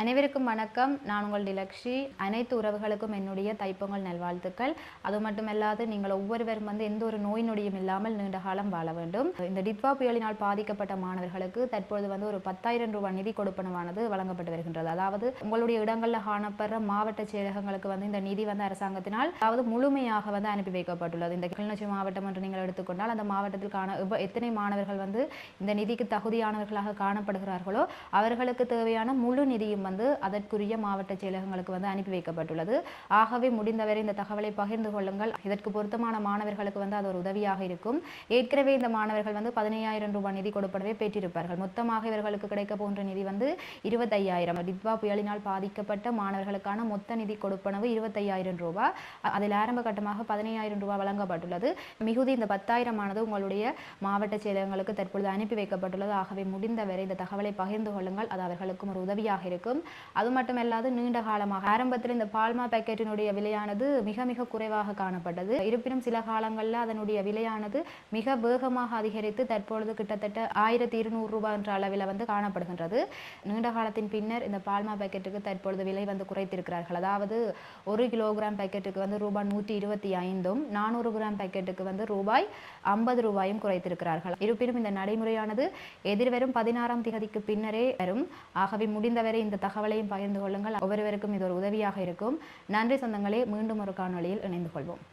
அனைவருக்கும் வணக்கம். நான் உங்கள் டிலக்ஷி. அனைத்து உறவுகளுக்கும் என்னுடைய தைப்பொங்கல் நல்வாழ்த்துக்கள். அது மட்டுமல்லாது நீங்கள் ஒவ்வொருவரும் வந்து எந்த ஒரு நோய் நொடியும் இல்லாமல் நீண்ட காலம் வாழ வேண்டும். இந்த டிட்வா புயலினால் பாதிக்கப்பட்ட மாணவர்களுக்கு தற்பொழுது வந்து ஒரு பத்தாயிரம் ரூபாய் நிதி கொடுப்பனவானது வழங்கப்பட்டு வருகின்றது. அதாவது உங்களுடைய இடங்களில் காணப்படுற மாவட்ட செயலகங்களுக்கு வந்து இந்த நிதி வந்து அரசாங்கத்தினால் அதாவது முழுமையாக வந்து அனுப்பி வைக்கப்பட்டுள்ளது. இந்த கிளிநொச்சி மாவட்டம் என்று நீங்கள் எடுத்துக்கொண்டால் அந்த மாவட்டத்தில் காண எத்தனை மாணவர்கள் வந்து இந்த நிதிக்கு தகுதியானவர்களாக காணப்படுகிறார்களோ அவர்களுக்கு தேவையான முழு நிதியும் வந்து அதற்குரிய மாவட்ட செயலகங்களுக்கு வந்து அனுப்பி வைக்கப்பட்டுள்ளது. ஆகவே முடிந்தவரை இந்த தகவலை பகிர்ந்து கொள்ளுங்கள். இதற்கு பொருத்தமான மாணவர்களுக்கு வந்து அது ஒரு உதவியாக இருக்கும். ஏற்கனவே இந்த மாணவர்கள் வந்து பதினையாயிரம் ரூபாய் நிதி கொடுப்பனவே பெற்றிருப்பார்கள். மொத்தமாக இவர்களுக்கு கிடைக்க போன்ற நிதி வந்து இருபத்தையாயிரம். டித்வா புயலினால் பாதிக்கப்பட்ட மாணவர்களுக்கான மொத்த நிதி கொடுப்பனவு இருபத்தையாயிரம் ரூபாய். அதில் ஆரம்ப கட்டமாக பதினையாயிரம் ரூபாய் வழங்கப்பட்டுள்ளது. மிகுதி இந்த பத்தாயிரமானது உங்களுடைய மாவட்ட செயலகங்களுக்கு தற்பொழுது அனுப்பி வைக்கப்பட்டுள்ளது. ஆகவே முடிந்தவரை இந்த தகவலை பகிர்ந்து கொள்ளுங்கள். அது அவர்களுக்கும் ஒரு உதவியாக இருக்கும். அது மட்டும் இல்லாது நீண்ட காலமாக ஆரம்பத்தில் இந்த பால்மா பேக்கெட்டினுடைய விலையானது மிக மிக குறைவாக காணப்பட்டது. இருப்பினும் சில காலங்களில் அதனுடைய விலையானது மிக வேகமாக அதிகரித்து தற்பொழுது கிட்டத்தட்ட ஆயிரத்தி இருநூறு ரூபாய் என்ற அளவில் வந்து காணப்படுகின்றது. நீண்ட காலத்தின் பின்னர் இந்த பால்மா பேக்கெட்டுக்கு தற்பொழுது விலை வந்து குறைத்திருக்கிறார்கள். அதாவது ஒரு கிலோகிராம் பேக்கெட்டுக்கு வந்து ரூபாய் நூற்றி இருபத்தி ஐந்தும் நானூறு கிராம் பேக்கெட்டுக்கு வந்து ரூபாய் ஐம்பது ரூபாயும் குறைத்திருக்கிறார்கள். இருப்பினும் இந்த நடைமுறையானது எதிர்வரும் பதினாறாம் திகதிக்கு பின்னரே வரும். ஆகவே முடிந்தவரை இந்த தகவலையும் பகிர்ந்து கொள்ளுங்கள். ஒவ்வொருவருக்கும் இது ஒரு உதவியாக இருக்கும். நன்றி சொந்தங்களே மீண்டும் ஒரு காணொளியில் இணைந்து கொள்வோம்.